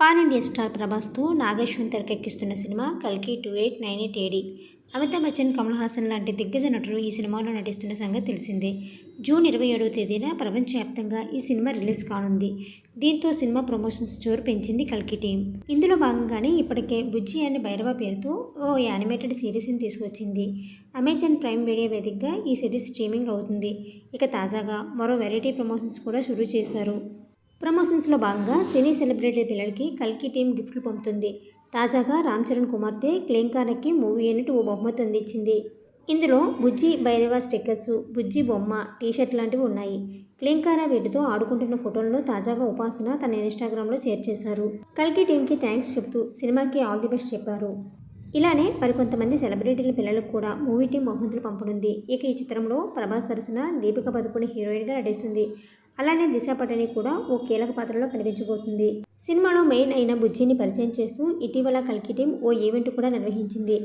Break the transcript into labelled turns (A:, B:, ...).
A: Pan India star ప్రభాస్తో నాగేశ్వన్ తెరకెక్కిస్తున్న సినిమా కల్కి two eight nine eight AD. Amitabh Bachchan Kamal Haasan లాంటి దిగ్గజ నటులు ఈ సినిమాలో నటిస్తున్న సంగతి తెలిసిందే. జూన్ ఇరవై ఏడవ తేదీన ప్రపంచవ్యాప్తంగా ఈ సినిమా రిలీజ్ కానుంది. దీంతో సినిమా ప్రమోషన్స్ జోరు పెంచింది కల్కి టీం. ఇందులో భాగంగానే ఇప్పటికే బుజ్జి అనే భైరవ పేరుతో ఓ యానిమేటెడ్ సిరీస్ని తీసుకొచ్చింది. అమెజాన్ ప్రైమ్ వీడియో వేదికగా ఈ సిరీస్ స్ట్రీమింగ్ అవుతుంది. ఇక తాజాగా మరో వెరైటీ ప్రమోషన్స్ కూడా షురూ చేశారు. ప్రమోషన్స్లో భాగంగా సినీ సెలబ్రిటీ పిల్లలకి కల్కి టీం గిఫ్ట్లు పంపుతుంది. తాజాగా రామ్ చరణ్ కుమార్తె క్లేంకానకి మూవీ యూనిట్ ఓ బహుమతి అందించింది. ఇందులో బుజ్జి భైరవ స్టిక్కర్స్ బుజ్జి బొమ్మ టీషర్ట్ లాంటివి ఉన్నాయి. క్లింకారా వీటితో ఆడుకుంటున్న ఫోటోలను తాజాగా ఉపాసన తన ఇన్స్టాగ్రామ్లో షేర్ చేశారు. కల్కి టీంకి థ్యాంక్స్ చెప్తూ సినిమాకి ఆల్ ది బెస్ట్ చెప్పారు. ఇలానే మరికొంతమంది సెలబ్రిటీల పిల్లలకు కూడా మూవీ టీం బహుమతులు పంపనుంది. ఇక ఈ చిత్రంలో ప్రభాస్ సరసన దీపిక పదుకుని హీరోయిన్గా నటిస్తుంది. అలానే దిశ పటని కూడా ఓ కీలక పాత్రలో కనిపించబోతుంది. సినిమాలో మెయిన్ అయిన బుజ్జిని పరిచయం చేస్తూ ఇటీవల కల్కి టీం ఓ ఈవెంట్ కూడా నిర్వహించింది.